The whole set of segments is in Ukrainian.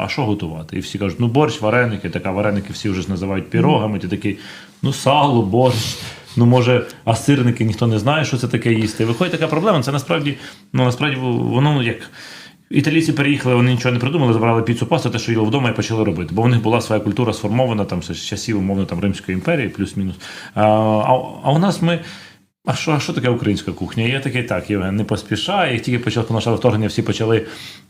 а що готувати? І всі кажуть, ну борщ, вареники, така вареники всі вже називають пірогами. Ти такий, ну сало, борщ. Ну, може, а сирники ніхто не знає, що це таке їсти. Виходить така проблема. Це насправді, ну насправді воно ну, як. Італійці переїхали, вони нічого не придумали, забрали піцу пасту, те, що їли вдома, і почали робити. Бо у них була своя культура сформована там з часів, умовно, там Римської імперії, плюс-мінус. А, а у нас ми. А що, а що таке українська кухня? Я такий так, Євген, не поспішай. Як тільки почало повномасштабне вторгнення, всі почали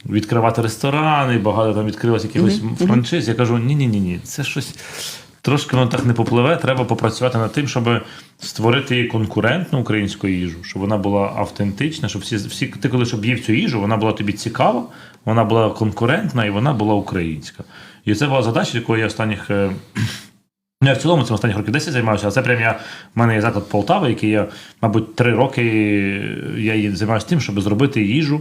відкривати ресторани, багато там відкрилось якихось франшиз. Я кажу: ні, ні, ні, ні, це щось трошки воно так не попливе. Треба попрацювати над тим, щоб створити конкурентну українську їжу, щоб вона була автентична, щоб всі, всі ти коли щоб їв цю їжу, вона була тобі цікава, вона була конкурентна і вона була українська. І це була задача, якою я останніх. Ну, я в цілому цим останніх років 10 займаюся, а це прям я. В мене є заклад Полтави, який я, мабуть, три роки я займаюся тим, щоб зробити їжу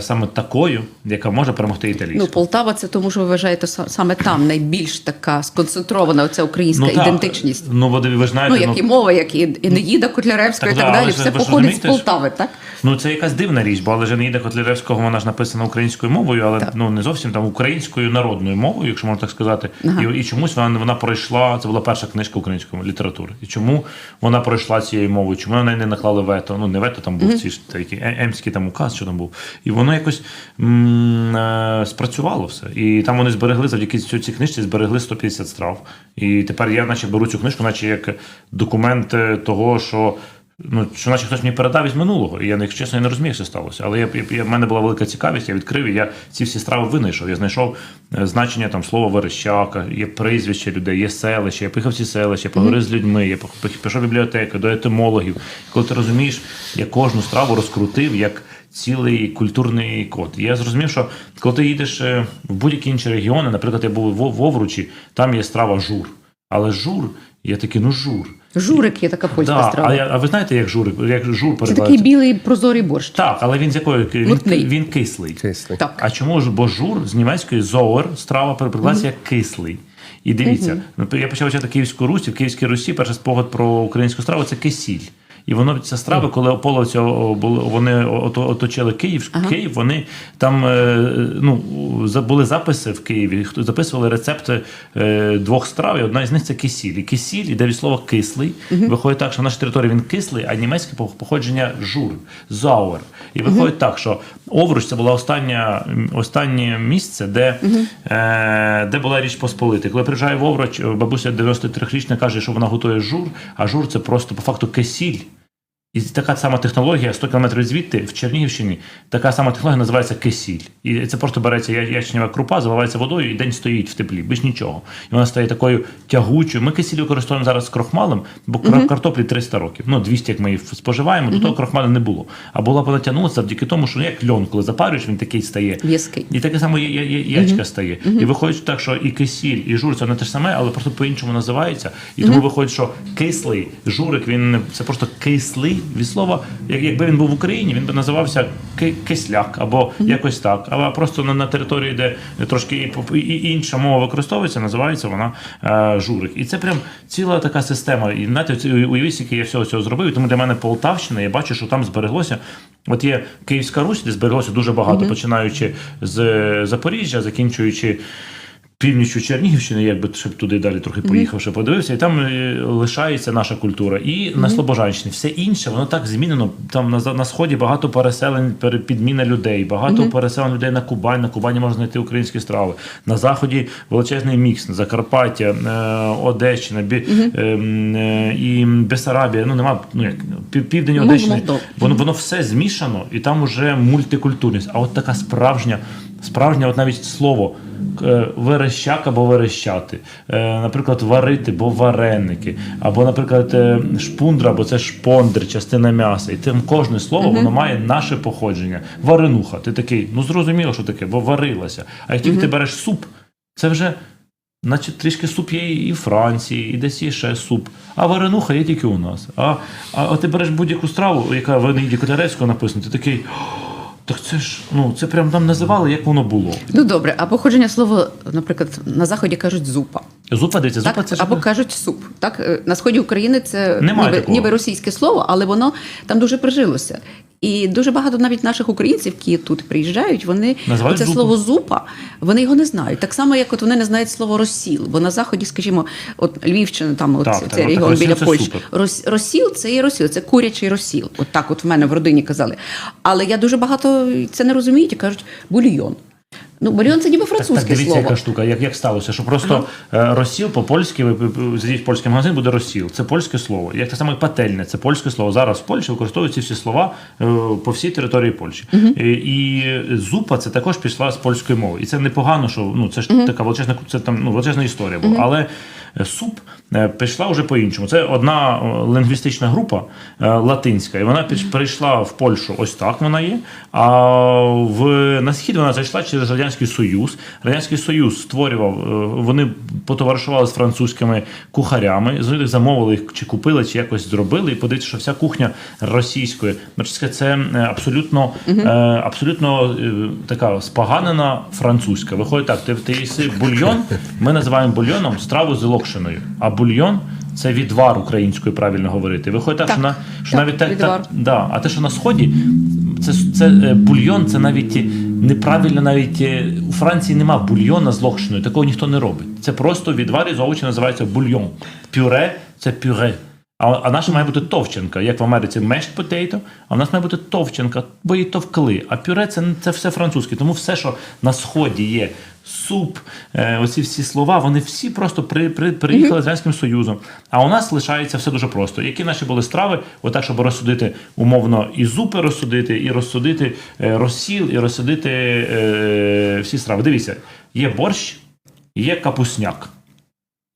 саме такою, яка може перемогти італійську. Ну, Полтава, це тому, що ви вважаєте саме там найбільш така сконцентрована оця українська так, ідентичність. Ну, ви ж знаєте, Ну, як і мова, як і Енеїда Котляревського і Так, так далі, ви все походить з Полтави, так? Ну, це якась дивна річ, бо але ж Неїда Котляревського вона ж написана українською мовою, але Так. ну не зовсім там українською народною мовою, якщо можна так сказати. Ага. І, і чомусь вона вона пройшла. Це була перша книжка української літератури. І чому вона пройшла цією мовою? Чому на неї не наклали вето? Ну не вето там був ці ж такі е- емський там указ, що там був. І воно якось м- е, спрацювало все. І там вони зберегли завдяки цій книжці, зберегли 150 страв. І тепер я, наче, беру цю книжку, наче як документ е, того, що. Ну, що наче хтось мені передав із минулого, і я, якщо чесно, я не розумію, як це сталося. Але я, я, я, в мене була велика цікавість, я відкрив, і я ці всі страви винайшов. Я знайшов е, значення там слова верещака, є прізвище людей, є селище, я поїхав ці селища, поговорив з людьми, я пішов в бібліотеку, до етимологів. Коли ти розумієш, я кожну страву розкрутив як цілий культурний код. І я зрозумів, що коли ти їдеш е, в будь-які інші регіони, наприклад, я був в Овручі, там є страва жур. Але жур, я такий, ну жур. Журик є така польська Да, страва. а, а ви знаєте, як жур, як жур Це такий білий прозорий борщ. Так, але він з якої він, він кислий. Кислий. Так. А чому ж бо жур з німецької зоер страва перекладається як кислий? І дивіться, ну, я почав вчити Київську Русь, і в Київській Русі перший спогад про українську страву це кисіль. І воно ця страва, коли ополовці вони ото- оточили Київ, Київ, вони там е, ну, були записи в Києві, записували рецепти е, двох страв, і одна із них це кисіль. І кисіль іде від слова кислий. Виходить так, що на нашій території він кислий, а німецьке по- походження жур, зауер. І виходить так, що Овруч це була остання, останнє місце, де, е, де була річ Посполита. Коли я приїжджаю в Овруч, бабуся 93-річна каже, що вона готує жур, а жур це просто по факту кисіль. І така сама технологія 100 км звідти в Чернігівщині. Така сама технологія називається кисіль. І це просто береться ячнева крупа, заливається водою і день стоїть в теплі, без нічого. І вона стає такою тягучою. Ми кисіль використовуємо зараз з крохмалем, бо кра- картоплі 300 років. Ну 200, як ми її споживаємо, до того крохмалю не було. А була вона тягнулася завдяки тому, що ну, як льон, коли запарюєш, він такий стає. В'язкий. І таке саме я- я- я- ячка стає. І виходить так, що і кисіль, і жур це не те ж саме, але просто по-іншому називається. І тому виходить, що кислий журик, він не- це просто кислий від слова. Як, якби він був в Україні, він би називався кисляк або якось так. Але просто на, на території, де трошки і, інша мова використовується, називається вона е, журик. І це прям ціла така система. І знаєте, уявіть, скільки я всього цього зробив. І тому для мене Полтавщина, я бачу, що там збереглося. От є Київська Русь, де збереглося дуже багато, починаючи з Запоріжжя, закінчуючи. Північю Чернігівщини, якби щоб туди далі трохи поїхав, ще подивився, і там е, лишається наша культура. І на Слобожанщині все інше, воно так змінено. Там на, на сході багато переселень, пере- підміна людей, багато переселень людей на Кубань. На Кубані можна знайти українські страви. На заході величезний мікс, Закарпаття, е, Одещина, бі, е, м, е, і Бесарабія. Ну нема ну як пів- південь Одещини. Воно воно все змішано, і там уже мультикультурність. А от така справжня, справжня, от навіть слово е, верещак або верещати, е, наприклад, варити, бо вареники, або, наприклад, е, шпундра, бо це шпондр, частина м'яса. І там кожне слово воно має наше походження. Варенуха. Ти такий, ну зрозуміло, що таке, бо варилася. А як тільки ти береш суп, це вже. Наче трішки суп є і в Франції, і десь є ще суп. А варенуха є тільки у нас. А, а, а ти береш будь-яку страву, яка в Енеїді Котляревського написана, ти такий. «О, Так це ж ну це прям там називали, як воно було. Ну добре, а походження слова, наприклад, на заході кажуть зупа. Зупа, дивіться, зупа Так, це або кажуть суп. Так е, на сході України це Немає ніби, ніби російське слово, але воно там дуже прижилося. І дуже багато навіть наших українців, які тут приїжджають, вони Називають це зупу. слово зупа, вони його не знають. Так само, як от вони не знають слово розсіл. Бо на заході, скажімо, от Львівщина, там от Так, цей регіон біля Польщі. Рос, розсіл це є розсіл, це курячий розсіл. От так, от в мене в родині казали. Але я дуже багато це не розуміють і кажуть бульйон. Ну, бульйон це ніби Так, французьке так дивіться, слово. яка штука, як, як сталося, що просто е, розсіл по-польськи, зайдіть польський магазин, буде розсіл. Це польське слово. Як те саме пательне, це польське слово. Зараз в Польщі використовують ці всі слова е, по всій території Польщі. І, і зупа це також пішла з польської мови. І це непогано, що ну це ж така величезна це там ну, величезна історія була. Але е, суп е, пішла вже по-іншому. Це одна е, лінгвістична група е, латинська, і вона перейшла в Польщу. Ось так вона є. А в на схід вона зайшла через радянський союз. Радянський Союз створював. е, Вони потоваришували з французькими кухарями. з них замовили їх, чи купили, чи якось зробили. І подивіться, що вся кухня російської, це е, абсолютно, е, абсолютно е, така споганена французька. Виходить так: ти, ти їси бульйон. Ми називаємо бульйоном страву з локшиною. А бульйон це відвар українською, правильно говорити. Виходить так, Так, що, на, що так, навіть так, відвар. та, да, а те, що на сході, це, це е, бульйон, це навіть неправильно, навіть е, у Франції нема бульйона з локшиною. Такого ніхто не робить. Це просто відвар із овочі називається бульйон. Пюре це пюре. А, а наша має бути товченка, як в Америці mashed potato, а в нас має бути товченка, бо її товкли. А пюре це, це все французьке. Тому все, що на сході є, суп, е, оці всі слова, вони всі просто при, при, приїхали з Радянським Союзом. А у нас лишається все дуже просто. Які наші були страви, отак, щоб розсудити умовно і зупи розсудити, і розсудити е, розсіл, і розсудити е, всі страви. Дивіться, є борщ, є капусняк,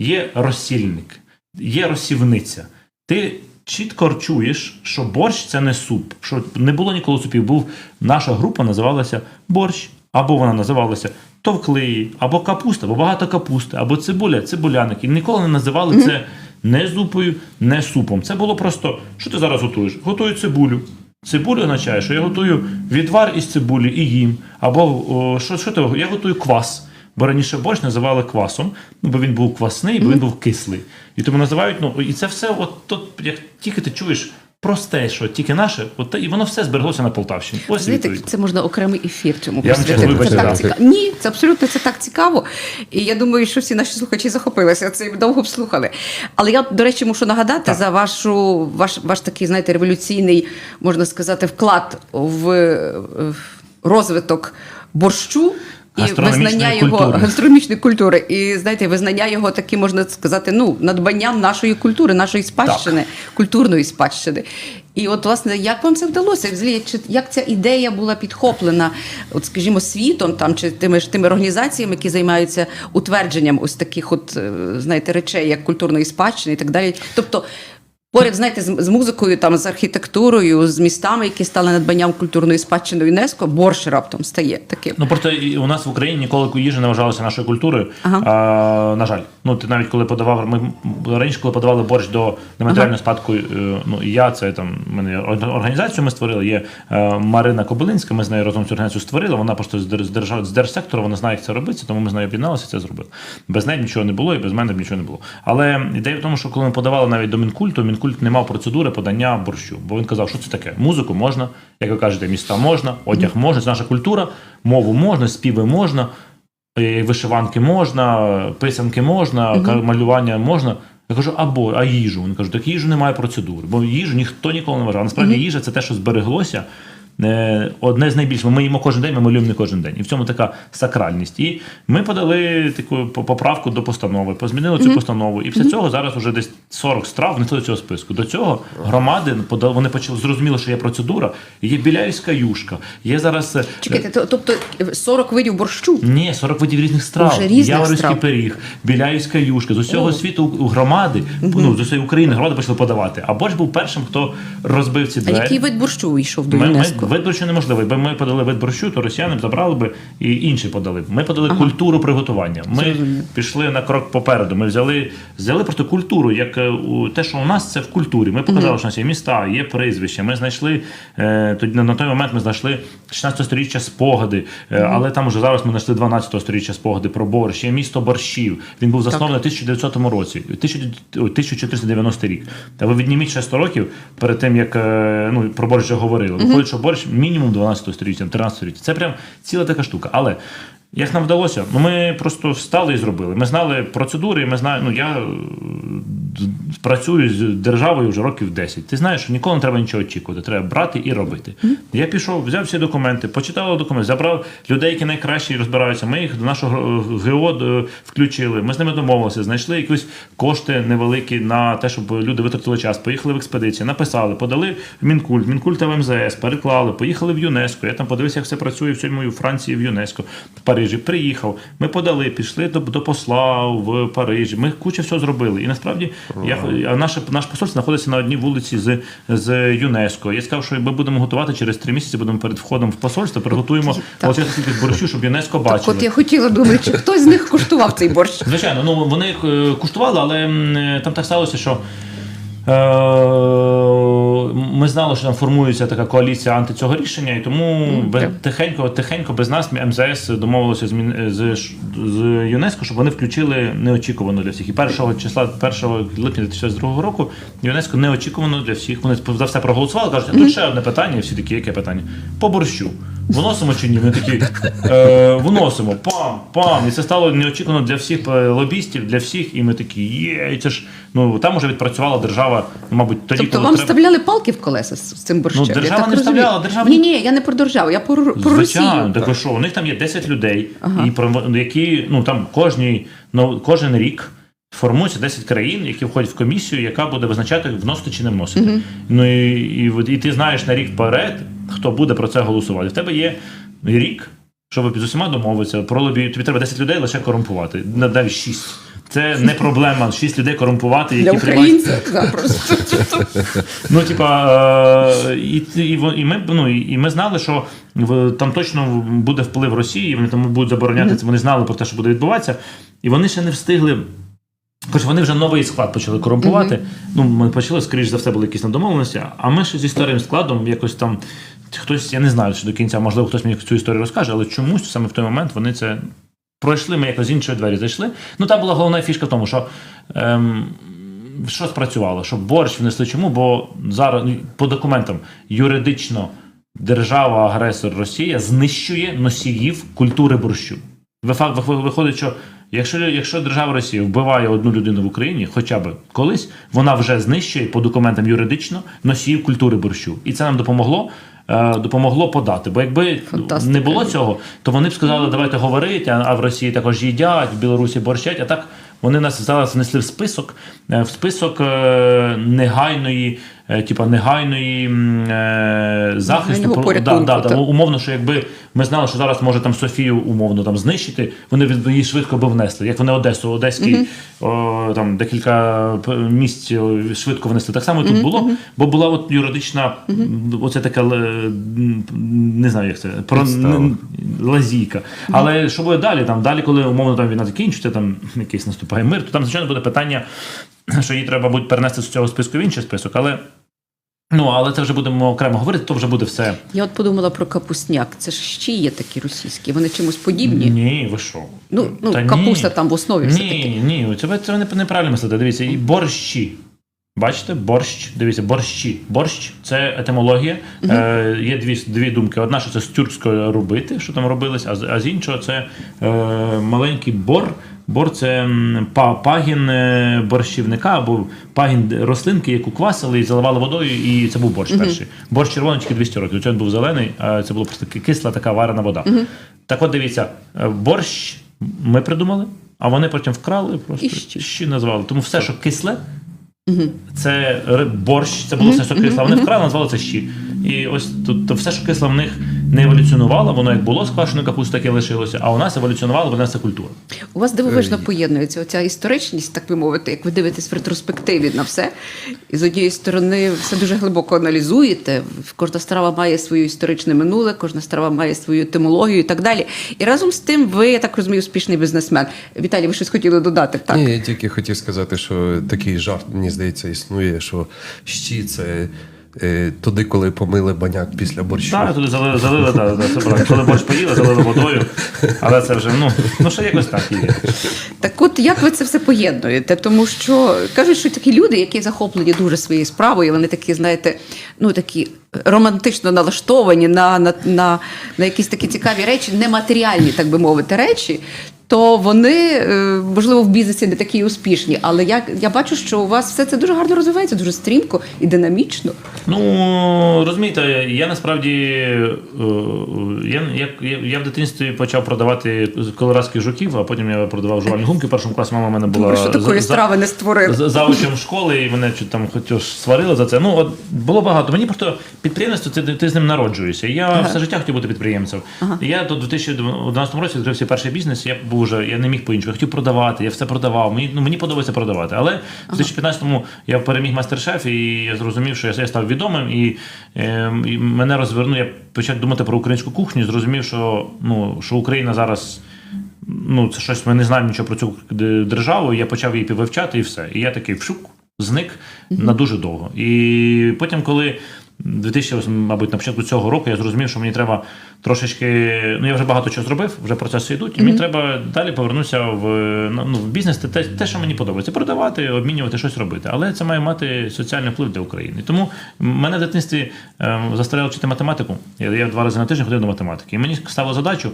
є розсільник, є розсівниця. Ти чітко чуєш, що борщ це не суп, що не було ніколи супів. Був наша група називалася борщ, або вона називалася товклеї, або капуста, або багато капусти, або цибуля, цибуляник. І ніколи не називали це не зупою, не супом. Це було просто, що ти зараз готуєш? Готую цибулю. Цибулю означає, що я готую відвар із цибулі і їм. Або о, що, що ти? Я готую квас. Бо раніше борщ називали квасом, ну бо він був квасний, бо він був кислий. І тому називають, ну і це все, от тут, як тільки ти чуєш просте, що тільки наше, от і воно все збереглося на Полтавщині. Ось Знаєте, відповідь. це можна окремий ефір цьому Я вам Це так цікаво. Ні, це абсолютно це так цікаво. І я думаю, що всі наші слухачі захопилися цим довго б слухали. Але я, до речі, мушу нагадати за вашу ваш, ваш такий, знаєте, революційний, можна сказати, вклад в, в розвиток борщу. І визнання його культури. гастрономічної культури, і знаєте, визнання його таким, можна сказати, ну надбанням нашої культури, нашої спадщини, культурної спадщини. І от, власне, як вам це вдалося? Взагалі, чи як ця ідея була підхоплена, от, скажімо, світом там чи тими ж тими організаціями, які займаються утвердженням ось таких, от е, знаєте, речей, як культурної спадщини і так далі. Тобто. Поряд, знаєте, з, з музикою, там з архітектурою, з містами, які стали надбанням культурної спадщини ЮНЕСКО, борщ раптом стає таким. Ну просто і у нас в Україні ніколи їжа не вважалася нашою культурою. Ага. А, на жаль, ну ти навіть коли подавав, ми раніше, коли подавали борщ до нематеріального спадку, е, ну і я це там мене організацію ми створили. Є е, Марина Кобилинська. Ми з нею разом цю організацію створили. Вона просто з держав з держсектору, вона знає, як це робиться, тому ми з нею об'єдналися і це зробили. Без неї нічого не було, і без мене б нічого не було. Але ідея в тому, що коли ми подавали навіть до Мінкульту, Мінкульт не мав процедури подання борщу, бо він казав, що це таке. Музику можна, як ви кажете, міста можна, одяг можна, це наша культура, мову можна, співи можна, е, вишиванки можна, писанки можна, малювання можна. Я кажу, або а їжу. Він каже, так їжу немає процедури, бо їжу ніхто ніколи не вважав. Насправді їжа це те, що збереглося. Е, Одне з найбільших. Ми їмо кожен день, ми малюємо не кожен день. І в цьому така сакральність. І ми подали таку по- поправку до постанови, позмінили цю постанову. І після цього зараз вже десь 40 страв внесли до цього списку. До цього громади подали, вони почали зрозуміли, що є процедура. Є біляївська юшка, є зараз. е, Чекайте, то- тобто 40 видів борщу. ні, 40 видів різних страв. Уже Яворівський пиріг, біляївська юшка. З усього світу у громади, ну, з усієї України громади почали подавати. А борщ був першим, хто розбив ці А який вид борщу йшов до ЮНЕСКО? Вид борщу неможливо. Якби ми подали вид борщу, то росіяни б забрали би і інші подали. б. Ми подали культуру приготування. Ми Зрозумів. пішли на крок попереду. Ми взяли, взяли просто культуру, як е, у- те, що у нас це в культурі. Ми показали, що у нас є міста, є прізвища. Ми знайшли е, тоді на, той момент. Ми знайшли 16 сторіччя спогади, е, але там уже зараз ми знайшли 12 сторіччя спогади про борщ. Є місто борщів. Він був заснований у 1900 році, 1490 рік. Та ви відніміть ще 100 років перед тим, як ну, про борщ вже говорили. Виходить, що борщ мінімум 12 століття, 13 століття. Це прям ціла така штука. Але як нам вдалося? Ну, ми просто встали і зробили. Ми знали процедури, ми знали, ну я працюю з державою вже років 10. Ти знаєш, що ніколи не треба нічого очікувати, треба брати і робити. Я пішов, взяв всі документи, почитав документи, забрав людей, які найкраще розбираються. Ми їх до нашого ГО е, включили. Ми з ними домовилися, знайшли якісь кошти невеликі на те, щоб люди витратили час. Поїхали в експедицію, написали, подали в Мінкульт, Мінкульт в МЗС, переклали, поїхали в ЮНЕСКО. Я там подивився, як все працює в цьому Франції в ЮНЕСКо. В Парижі приїхав. Ми подали, пішли до, до посла в Парижі. Ми куча всього зробили. І насправді я а наше наш посольство знаходиться на одній вулиці з, з ЮНЕСКо. Я сказав, що ми будемо готувати через три місяці. Будемо перед входом в посольство, приготуємо оце скільки борщу, щоб ЮНЕСКо Так от я хотіла думати, чи хтось з них куштував цей борщ. Звичайно, ну вони е, куштували, але е, там так сталося, що. Е, Ми знали, що там формується така коаліція анти цього рішення, і тому без, прям. тихенько, тихенько без нас МЗС домовилося з, з, з ЮНЕСКО, щоб вони включили неочікувано для всіх. І 1 числа, 1 липня 2022 року, ЮНЕСКО неочікувано для всіх. Вони за все проголосували, кажуть, а тут ще одне питання, і всі такі, яке питання? По борщу. Виносимо чи ні? Ми такі е, виносимо, пам, пам. І це стало неочікувано для всіх е, лобістів, для всіх. І ми такі, є, і це ж ну там уже відпрацювала держава, мабуть, тоді, Тобто коли вам треба. вставляли палки в колеса з цим борщем? Ну, держава Я так не розумію. вставляла, держава- Ні, ні, я не про державу, я про, про Звичайно, Росію. так що, у них там є 10 людей, Ага. і про які ну там кожній, ну, кожен рік. Формується 10 країн, які входять в комісію, яка буде визначати, вносити чи не вносити. Ну і, і, і ти знаєш на рік вперед, хто буде про це голосувати. В тебе є рік, щоб з усіма домовитися про лобі. Тобі треба 10 людей лише корумпувати. На- Навіть 6. Це не проблема. 6 людей корумпувати, які Для приймають. Ну, типа, е, і, і, і, ми, ну, і ми знали, що там точно буде вплив Росії, вони там будуть забороняти це. Вони знали про те, що буде відбуватися, і вони ще не встигли. Хоч вони вже новий склад почали корумпувати. Ну, ми почали, скоріш за все, були якісь недомовленості, а ми ще зі старим складом якось там. Хтось, я не знаю, чи до кінця, можливо, хтось мені цю історію розкаже, але чомусь саме в той момент вони це пройшли, ми якось з іншої двері зайшли. Ну, там була головна фішка в тому, що ем, що спрацювало, що борщ внесли чому? Бо зараз ну, по документам юридично держава-агресор Росія знищує носіїв культури борщу. Виходить, що якщо, якщо держава Росія вбиває одну людину в Україні, хоча б колись, вона вже знищує по документам юридично носіїв культури борщу. І це нам допомогло. Е, Допомогло подати, бо якби Фантастика. не було цього, то вони б сказали, давайте говорити, а в Росії також їдять, в Білорусі борщать. А так вони нас зараз внесли в список, е, в список е, негайної, типа негайної е, захисту. Про- да, да, да, умовно, що якби ми знали, що зараз може там Софію умовно там знищити, вони від її швидко би внесли. Як вони Одесу, Одеський о, там декілька місць швидко внесли. Так само і тут було, бо була от юридична, м, оце така не знаю, як це про Підстава. н- лазійка. Але що буде далі? Там далі, коли умовно там війна закінчиться, там якийсь наступає мир, то там звичайно буде питання, що її треба буде перенести з цього списку в інший список, але. Ну, але це вже будемо окремо говорити, то вже буде все. Я от подумала про капусняк. Це ж ще є такі російські. Вони чимось подібні. Ні, ви що? Ну, ну Та капуста ні. там в основі все таки. Ні, ні, це це не- неправильно мислите. Дивіться, і борщі. Бачите, борщ, дивіться, борщі. Борщ це етимологія. Е, є дві, дві думки. Одна, що це з тюркської робити, що там робилось, а з, а з іншого це е, маленький бор. Бор це пагін е, борщівника або пагін рослинки, яку квасили і заливали водою, і це був борщ перший. Борщ червоний тільки 200 років. Це він був зелений, а це була просто кисла така варена вода. Так от дивіться, е, борщ ми придумали, а вони потім вкрали, просто І щі назвали. Тому все, що кисле, це борщ, це було все, що кисле. а Вони вкрали, назвали це щі. І ось тут все, що кисле в них не еволюціонувало, воно як було з квашеною капустою, так і лишилося, а у нас еволюціонувало, бо в нас це культура. У вас дивовижно поєднується оця історичність, так би мовити, як ви дивитесь в ретроспективі на все. І з однієї сторони, все дуже глибоко аналізуєте. Кожна страва має своє історичне минуле, кожна страва має свою етимологію і так далі. І разом з тим, ви, я так розумію, успішний бізнесмен. Віталій, ви щось хотіли додати? Так. Ні, я тільки хотів сказати, що такий жарт, мені здається, існує, що щі це е, туди, коли помили баняк після борщу. Так, туди залили, залили да, да, це коли борщ поїли, залили водою, але це вже ну, ну ще якось так є. Так от як ви це все поєднуєте? Тому що кажуть, що такі люди, які захоплені дуже своєю справою, вони такі, знаєте, ну такі романтично налаштовані на, на, на, на якісь такі цікаві речі, нематеріальні, так би мовити, речі. То вони, е, можливо, в бізнесі не такі успішні, але я, я бачу, що у вас все це дуже гарно розвивається, дуже стрімко і динамічно. Ну розумієте, я насправді е, я, я, я, в дитинстві почав продавати колорадських жуків, а потім я продавав жувальні гумки. В першому класі мама в мене була Добре, що такої за- страви не створили. за- заучем школи, і мене там хоч сварили за це. Ну от було багато. Мені просто підприємництво це ти з ним народжуєшся. Я все життя хотів бути підприємцем. Я до 2011 році відкрив свій перший бізнес. Я був уже, я не міг по-іншому. Я хотів продавати, я все продавав. Мені ну мені подобається продавати. Але в 2015-му я переміг мастер-шеф, і я зрозумів, що я, я став відомим, і, ем, і мене розвернув. Я почав думати про українську кухню. Зрозумів, що ну що Україна зараз. Ну, це щось ми не знаємо нічого про цю державу. Я почав її вивчати і все. І я такий вшук, зник на дуже довго. І потім, коли 2000, мабуть, на початку цього року я зрозумів, що мені треба трошечки. Ну, я вже багато чого зробив, вже процеси йдуть, і мені треба далі повернутися в, ну, в бізнес, те, те, що мені подобається. Продавати, обмінювати, щось робити. Але це має мати соціальний вплив для України. Тому мене в дитинстві ем, заставляли вчити математику. Я, я два рази на тиждень ходив до математики. І мені ставили задачу.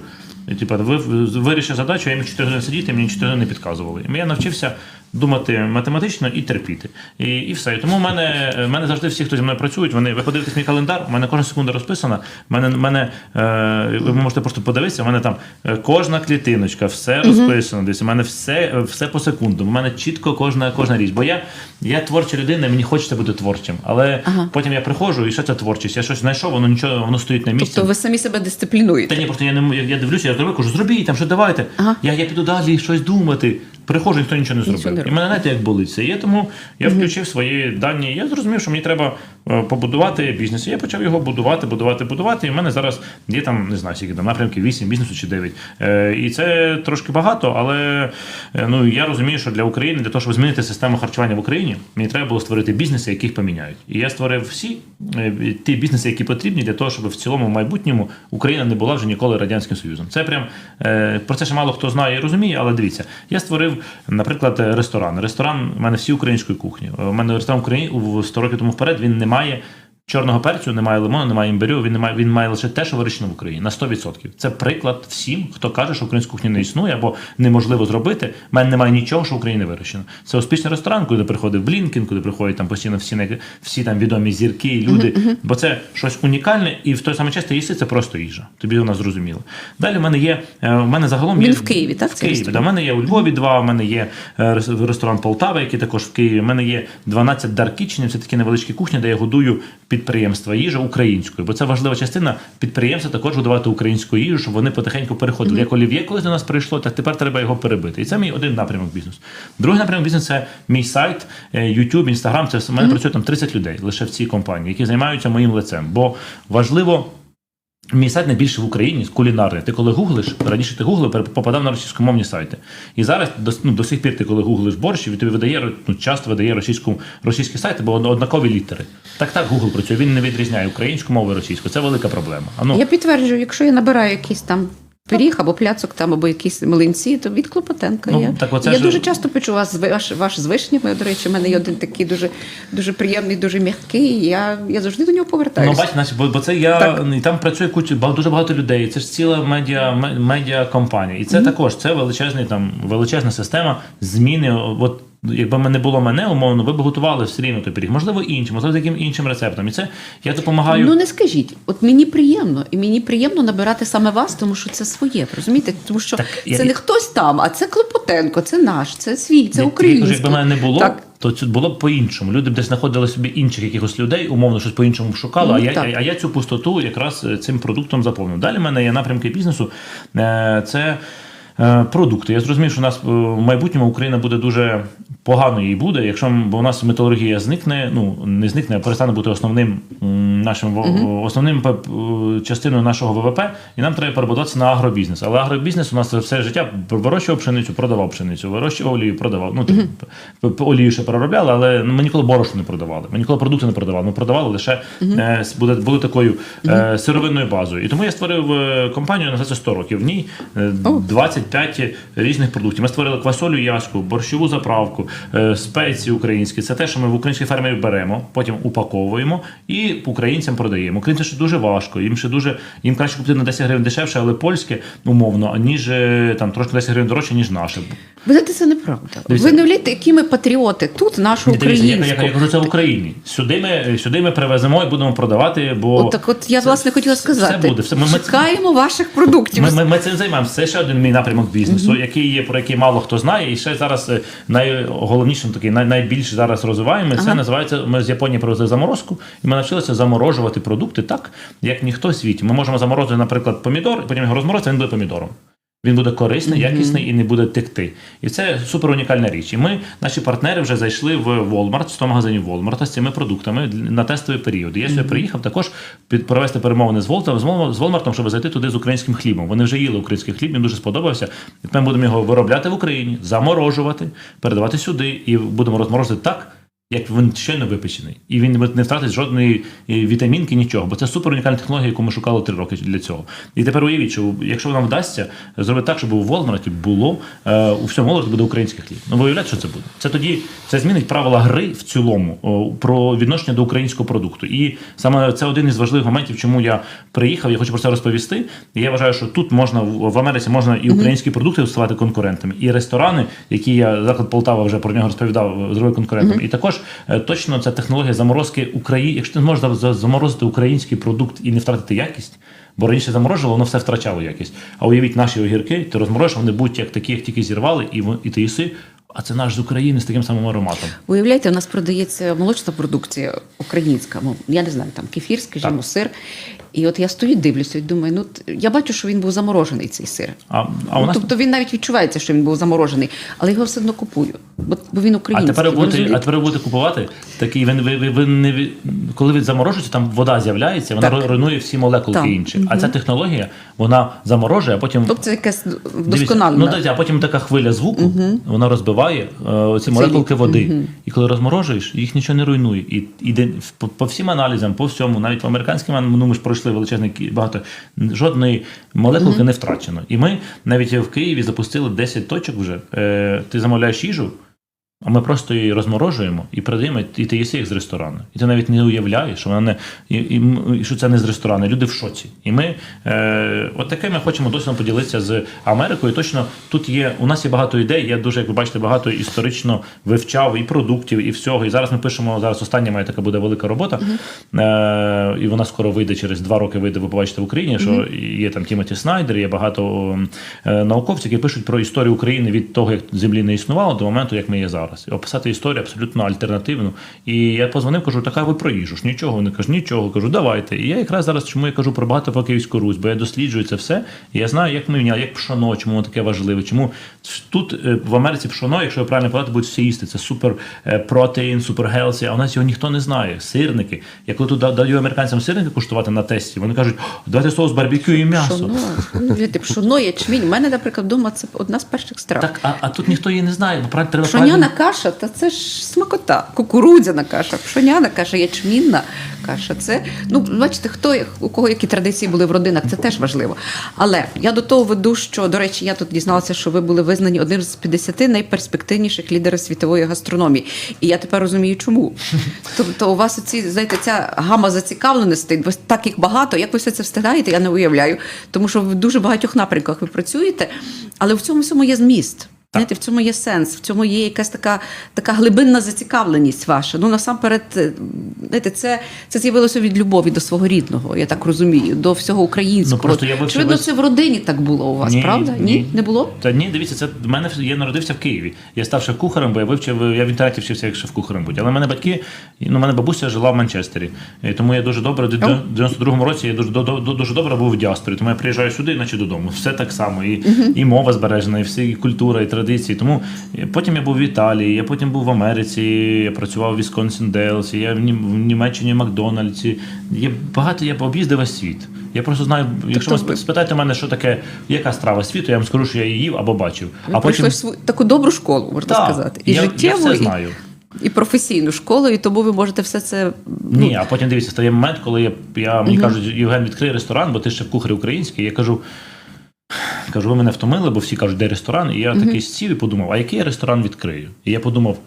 Типу, ви вирішив задачу, я міг 4 години сидіти, мені 4 години не підказували. І я навчився думати математично і терпіти. І, і все. І тому в мене, в мене завжди всі, хто зі мною працюють, вони ви подивитесь мій календар, у мене кожна секунда розписана. У мене, в мене, е, ви можете просто подивитися, у мене там е, кожна клітиночка, все розписано. Десь у мене все, все по секунду. У мене чітко кожна, кожна річ. Бо я, я творча людина, мені хочеться бути творчим. Але потім я приходжу, і що це творчість? Я щось знайшов, воно нічого, воно стоїть на місці. Тобто ви самі себе дисциплінуєте. Та ні, просто я не я, я дивлюся, я зробив, кажу, зробіть там, що давайте. Ага. Я, я піду далі щось думати. Приходжу, ніхто нічого не Нічого зробив. не і мене знаєте, як болить це. Я тому я включив свої дані. Я зрозумів, що мені треба е, побудувати бізнес. І я почав його будувати, будувати, будувати. І в мене зараз є там, не знаю, скільки там напрямків, 8 бізнесу чи 9. Е, і це трошки багато, але е, ну я розумію, що для України, для того, щоб змінити систему харчування в Україні, мені треба було створити бізнеси, яких поміняють. І я створив всі ті бізнеси, які потрібні для того, щоб в цілому в майбутньому Україна не була вже ніколи радянським союзом. Це прям про це ще мало хто знає і розуміє, але дивіться, я створив, наприклад, ресторан. Ресторан у мене всі української кухні. У мене ресторан в Україні у 100 років тому вперед він не має. Чорного перцю, немає лимону, немає імбирю, він не має, він має лише те, що вирощено в Україні на 100%. Це приклад всім, хто каже, що українську кухню не існує або неможливо зробити. У мене немає нічого, що в Україні не вирощено. Це успішний ресторан, куди приходив Блінкін, куди приходять там постійно всі всі там відомі зірки, і люди. Бо це щось унікальне, і в той самий час ти їси це просто їжа. Тобі вона зрозуміла. Далі в мене є. е, В мене загалом Він є в Києві, так, В Києві. Да, в мене є у Львові два, в мене є е, рес- ресторан Полтава, який також в Києві. У мене є 12 даркічнів, це такі невеличкі кухні, де я годую підприємства їжі українською. Бо це важлива частина підприємства також годувати українську їжу, щоб вони потихеньку переходили. Як олів'є колись до нас прийшло, так тепер треба його перебити. І це мій один напрямок бізнесу. Другий напрямок бізнесу це мій сайт, е, YouTube, Instagram. Це в мене працює там 30 людей лише в цій компанії, які займаються моїм лицем. Бо важливо. Мій сайт найбільше в Україні кулінарний. Ти коли гуглиш, раніше ти гуглив, попадав на російськомовні сайти. І зараз до, ну, до сих пір ти, коли гуглиш борщ, він тобі видає ну, часто видає російську, російські сайти, бо однакові літери. Так так Google працює. Він не відрізняє українську мову і російську. Це велика проблема. А ну, Я підтверджую, якщо я набираю якийсь там пиріг або пляцок там, або якісь млинці, то від Клопотенка. Ну, я так оце я ж- дуже часто печу вас ваш, ваш з вишнями. До речі, в мене є один такий дуже, дуже приємний, дуже м'який. Я, я завжди до нього Ну, повертаюся. бачите, Настя, бо, бо це я Так. і там працює куча дуже багато людей. Це ж ціла медіа ме- медіа компанія. І це також це величезний там величезна система зміни. От якби мене було мене умовно, ви б готували все рівно той пиріг. Можливо, іншим, можливо, яким іншим рецептом. І це я допомагаю. Ну не скажіть, от мені приємно, і мені приємно набирати саме вас, тому що це своє, розумієте? Тому що Так, я- це не хтось там, а це Клопотенко, це наш, це свій, це Я- я український. якби мене не було, Так, то це було б по-іншому. Люди б десь знаходили собі інших якихось людей, умовно щось по-іншому шукали. Ну, а, я, так. а я цю пустоту якраз е, цим продуктом заповнив. Далі в мене є напрямки бізнесу. Е, Це Е, продукти. Я зрозумів, що у нас е, в майбутньому Україна буде дуже погано їй буде, якщо бо у нас металургія зникне, ну не зникне, а перестане бути основним нашим угу. основним е, частиною нашого ВВП, і нам треба перебудуватися на агробізнес. Але агробізнес у нас все життя вирощував пшеницю, продавав пшеницю, вирощував олію, продавав. Ну угу. олію ще переробляли, але ми ніколи борошно не продавали. Ми ніколи продукти не продавали. Ми продавали лише угу. е, були, такою е, сировинною базою. І тому я створив компанію на це 100 років. В ній 20 результаті різних продуктів. Ми створили квасолю, яску, борщову заправку, е, спеції українські. Це те, що ми в українській фермі беремо, потім упаковуємо і українцям продаємо. Крім того, що дуже важко. Їм ще дуже їм краще купити на 10 гривень дешевше, але польське умовно, ніж е, там трошки 10 гривень дорожче, ніж наше. Ви знаєте, це неправда. Дивіться. Ви не влієте, які ми патріоти тут, нашу дивіться, я, я, я кажу, це в Україні. Сюди ми сюди ми привеземо і будемо продавати, бо От так, от я власне хотіла сказати. Все буде. Все, ми, ми, Чекаємо ваших продуктів. Ми, ми, ми цим займаємося. Це ще один мій напрямок бізнесу, який є про який мало хто знає. І ще зараз е, найголовнішим такий най, найбільш зараз розвиваємо. Це називається. Ми з Японії привезли заморозку, і ми навчилися заморожувати продукти так, як ніхто в світі. Ми можемо заморозити, наприклад, помідор, і потім його розморозити, він буде помідором. Він буде корисний, якісний і не буде текти. І це супер унікальна річ. І ми, наші партнери, вже зайшли в Walmart, 100 магазинів Walmart з цими продуктами на тестовий період. І Я сюди приїхав також під провести перемовини з Walmart, з Walmart, щоб зайти туди з українським хлібом. Вони вже їли український хліб, їм дуже сподобався. І тепер ми будемо його виробляти в Україні, заморожувати, передавати сюди і будемо розморозити так. Як він щойно випечений, і він не втратить жодної е, вітамінки, нічого, бо це супер унікальна технологія, яку ми шукали три роки для цього. І тепер уявіть, що якщо нам вдасться зробити так, щоб у Волмарті було е, у всьому Волмарті буде український хліб. Ну ви уявляєте, що це буде? Це тоді це змінить правила гри в цілому о, про відношення до українського продукту. І саме це один із важливих моментів, чому я приїхав. Я хочу про це розповісти. І я вважаю, що тут можна в Америці можна і українські продукти ставати конкурентами, і ресторани, які я заклад Полтава вже про нього розповідав, зробив конкурентом. І також е, точно ця технологія заморозки України. Якщо ти не за- заморозити український продукт і не втратити якість. Бо раніше заморожувало, воно все втрачало якість. А уявіть наші огірки, ти розморожиш, вони будуть як такі, як тільки зірвали, і, і ти їси. А це наш з України з таким самим ароматом. Уявляєте, у нас продається молочна продукція українська. ну, Я не знаю, там кефір, скажімо, сир. І от я стою, дивлюся і думаю, ну я бачу, що він був заморожений, цей сир. А, а у Ну, нас Тобто він навіть відчувається, що він був заморожений, але його все одно купую, бо, бо він А український. тепер ви будете, а тепер будете купувати такий. Ви, ви, ви, ви не коли він заморожується, там вода з'являється, вона Так. руйнує всі молекулки Так. інші. А ця технологія вона заморожує, а потім Тобто це якась Дивіться. Ну, дивіться, а потім така хвиля звуку, вона розбиває е, ці молекулки води. І коли розморожуєш, їх нічого не руйнує. І іде по, по всім аналізам, по всьому, навіть по американським ну, ми ж пройшли величезний кі- багато, жодної молекулки не втрачено. І ми навіть в Києві запустили 10 точок вже. Е, ти замовляєш їжу. А ми просто її розморожуємо і продаємо, і ти їси їх з ресторану. І ти навіть не уявляєш, що вона не і, і, і що це не з ресторану. Люди в шоці. І ми е, от таке ми хочемо досвідом поділитися з Америкою. Точно тут є. У нас є багато ідей. Я дуже, як ви бачите, багато історично вивчав і продуктів, і всього. І зараз ми пишемо. Зараз остання моя така буде велика робота. Е, і вона скоро вийде через два роки. Вийде, ви побачите в Україні, що є там Тімоті Снайдер, є багато е, науковців, які пишуть про історію України від того, як землі не існувало, до моменту, як ми є зараз. І описати історію абсолютно альтернативну. І я позвонив, кажу, така ви про ж нічого. Вони кажуть, нічого. Кажу, давайте. І я якраз зараз чому я кажу про багато про Київську Русь, бо я досліджую це все. І я знаю, як ми міняли, як пшоно, чому воно таке важливе. Чому тут е, в Америці пшоно, якщо я правильно пам'ятаю, будуть всі їсти. Це супер е, протеїн, супер гелсі, а у нас його ніхто не знає. Сирники. Я коли тут даю американцям сирники куштувати на тесті, вони кажуть, «О, давайте соус барбекю і м'ясо. Пшоно, ну, пшоно, ячмінь. У мене, наприклад, вдома це одна з перших страв. Так, а, а тут ніхто її не знає, бо правильно треба Пшоняна правильно- каша, та це ж смакота. Кукурудзяна каша, пшоняна каша, ячмінна каша. Це ну бачите, хто у кого які традиції були в родинах, це теж важливо. Але я до того веду, що до речі, я тут дізналася, що ви були визнані одним з 50 найперспективніших лідерів світової гастрономії. І я тепер розумію, чому. Тобто, у вас оці, знаєте, ця гама зацікавленостей, бо так їх багато. Як ви все це встигаєте, я не уявляю. Тому що в дуже багатьох напрямках ви працюєте, але в цьому всьому є зміст. Знаєте, в цьому є сенс, в цьому є якась така, така глибинна зацікавленість ваша. Ну насамперед, е, знаєте, це, це з'явилося від любові до свого рідного, я так розумію, до всього українського. Ну, просто я вивчив Очевидно, це в родині так було у вас, правда? Ні? Не було? Та ні, дивіться, це в мене я народився в Києві. Я став шеф-кухарем, бо я вивчив, я в інтернеті вчився як шеф-кухарем бути. Але в мене батьки, ну, в мене бабуся жила в Манчестері. І тому я дуже добре, в 92-му році я дуже, до- до- дуже добре був в діаспорі. Тому я приїжджаю сюди, наче додому. Все так само. І, і мова збережена, і всі і культура, і традиції. Тому потім я був в Італії, я потім був в Америці, я працював в Вісконсін Делсі, я в, Німеччині в Макдональдсі. Є багато, я об'їздив весь світ. Я просто знаю, якщо Тобто ви- спитаєте мене, що таке, яка страва світу, я вам скажу, що я її їв або бачив. Ви пройшли свою таку добру школу, можна Так, сказати. І я- я все знаю. і професійну школу, і тому ви можете все це. Ні, а потім дивіться, стає момент, коли я, я мені кажуть, Євген, відкрий ресторан, бо ти ще кухар український. Я кажу, кажу, ви мене втомили, бо всі кажуть, де ресторан. І я такий сів і подумав, а який я ресторан відкрию? І я подумав.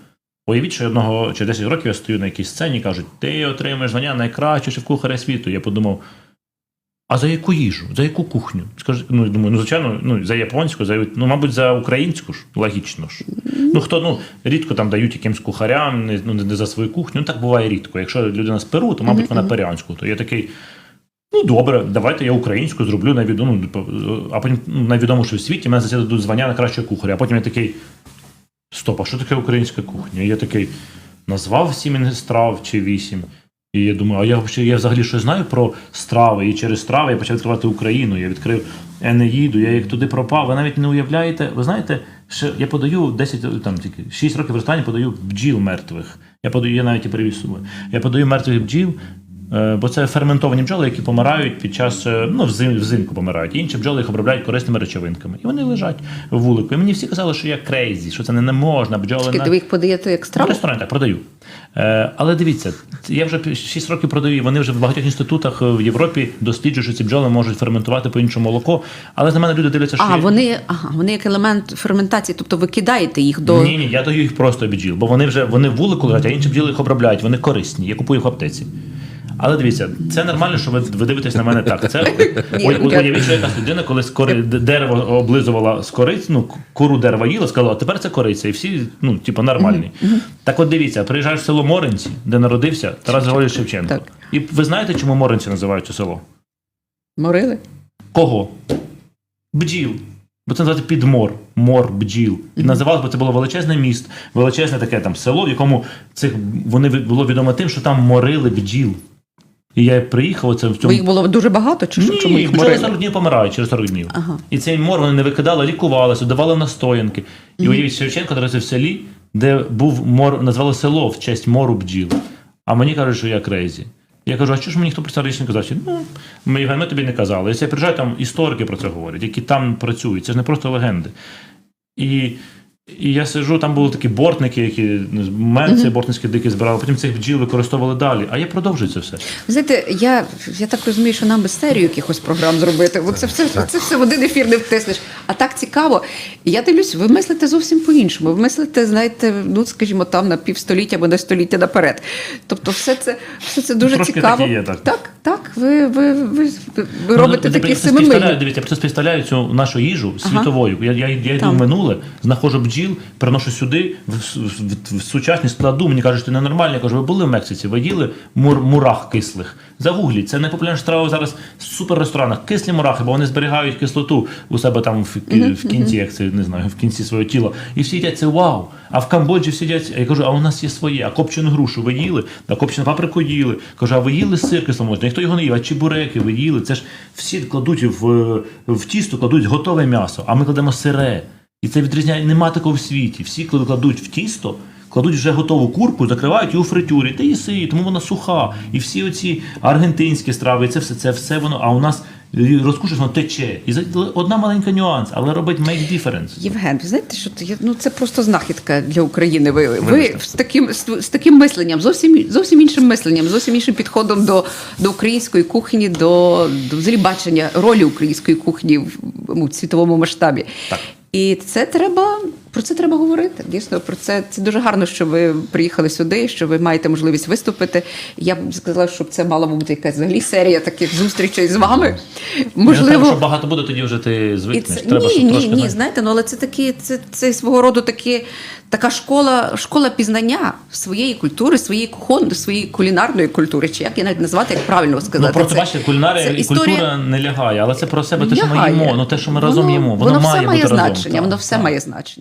Уявіть, що одного чи 10 років я стою на якійсь сцені і кажуть, ти отримаєш звання найкращого шеф-кухаря світу. Я подумав, а за яку їжу? За яку кухню? Скажи, ну я думаю, ну звичайно, ну за японську, за ну, мабуть, за українську ж, логічно ж. Ну хто ну рідко там дають якимсь кухарям, не, ну, не за свою кухню. Ну так буває рідко. Якщо людина з Перу, то мабуть вона періанську. То я такий. Ну добре, давайте я українську зроблю найвідому, а потім ну, найвідоміше в світі мене за це звання на кращого кухаря. А потім я такий. Стоп, а що таке українська кухня? І я такий назвав сім страв чи вісім. І я думаю, а я, я взагалі щось знаю про страви. І через страви я почав відкривати Україну. Я відкрив Енеїду, я як туди пропав. Ви навіть не уявляєте. Ви знаєте, ще я подаю 10, там тільки 6 років в ресторані подаю бджіл мертвих. Я подаю, я навіть і привіз з собою. Я подаю мертвих бджіл. Е, Бо це ферментовані бджоли, які помирають під час е, ну, взимку помирають. Інші бджоли їх обробляють корисними речовинками. І вони лежать в вулику. І мені всі казали, що я крейзі, що це не, не можна. Бджоли Чекайте, на... ви їх подаєте як В ресторані так продаю. Е, але дивіться, я вже 6 років продаю. Вони вже в багатьох інститутах в Європі досліджують, що ці бджоли можуть ферментувати по іншому молоко. Але на мене люди дивляться, що А, вони, ага, вони як елемент ферментації, тобто ви кидаєте їх до. ні, ні, я даю їх просто бджіл, бо вони вже вони в вулику лежать, а інші бджіли їх обробляють. Вони корисні. Я купую їх в аптеці. Але дивіться, це нормально, що ви, ви дивитесь на мене так. Це ну, уявіть, що якась людина, коли з кори, д- дерево облизувала з кориць, ну кору дерева їла, сказала, а тепер це кориця, і всі, ну, типу, нормальні. Так от дивіться, приїжджаєш в село Моринці, де народився Тарас Григорійович Шевченко. Так. І ви знаєте, чому Моринці називають це село? Морили? Кого? Бджіл. Бо це називається підмор, мор, бджіл. І називалось, бо це було величезне місто, величезне таке там село, в якому цих вони було відомо тим, що там морили бджіл. І я приїхав оце в Бо їх було дуже багато, чи що? Чому їх морили? 40 днів помирають через 40 днів. Ага. І цей мор вони не викидали, лікувалися, давали настоянки. І уявіть, Шевченко народився в селі, де був мор, назвали село в честь мору бджіл. А мені кажуть, що я крейзі. Я кажу, а що ж мені ніхто про це раніше не казав? Ну, ми, Євген, ми тобі не казали. Якщо я приїжджаю, там історики про це говорять, які там працюють. Це ж не просто легенди. І, і я сижу, там були такі бортники, які ну, менці бортницькі дикі збирали, потім цих бджіл використовували далі. А я продовжую це все. Ви знаєте, я, я так розумію, що нам би серію якихось програм зробити, бо це все, це все в один ефір не втиснеш. А так цікаво. Я дивлюсь, ви мислите зовсім по-іншому. Ви мислите, знаєте, ну скажімо, там на півстоліття або на століття наперед. Тобто, все це, все це дуже Трошки цікаво. таке є, так. так, так. Ви, ви, ви, ви робите Ну, такі семимильні. Дивіться, я просто співставляю цю нашу їжу Ага. світовою. Я, я, я йду в минуле, знаходжу бджіл, приношу сюди, в, в, в, в сучасність складу. Мені кажуть, що ти ненормальний. Я кажу, ви були в Мексиці, ви їли мур, мурах кислих. Загугліть, це найпопулярніша страва зараз в суперресторанах. Кислі мурахи, бо вони зберігають кислоту у себе там в, в кінці, як це не знаю, в кінці свого тіла. І всі їдять це вау. А в Камбоджі всі їдять, я кажу, а у нас є своє. А копчену грушу ви їли, а копчену паприку їли. Кажу, а ви їли сир кисломолочний? Ніхто його не їв, а чебуреки ви їли. Це ж всі кладуть в, в тісто, кладуть готове м'ясо, а ми кладемо сире. І це відрізняє, нема такого в світі. Всі, коли кладуть в тісто, кладуть вже готову курку, закривають її у фритюрі. Ти їси, тому вона суха. І всі оці аргентинські страви, і це все, це все воно. А у нас е, воно тече. І одна маленька нюанс, але робить make difference. Євген, ви знаєте, що то ну це просто знахідка для України. Ви, ви Вибачте. з таким з, з таким мисленням, зовсім зовсім іншим мисленням, зовсім іншим підходом до, до української кухні, до, до взагалі бачення ролі української кухні в, в світовому масштабі. Так. І це треба Про це треба говорити. Дійсно, про це це дуже гарно, що ви приїхали сюди, що ви маєте можливість виступити. Я б сказала, щоб це мала бути якась взагалі серія таких зустрічей з вами. Можливо, Можливо, що багато буде, тоді вже ти звикнеш. це, Треба, ні, ні, трошки ні, знаєте, ну але це такі, це, це свого роду такі, така школа, школа пізнання своєї культури, своєї кухон, своєї кулінарної культури, чи як її навіть назвати, як правильно сказати. Ну, просто Це- бачите, кулінарія це і історія- культура не лягає, але це про себе те, що ми їмо, ну те, що ми разом їмо. Воно, Воно має все має разом. значення, воно все має значення.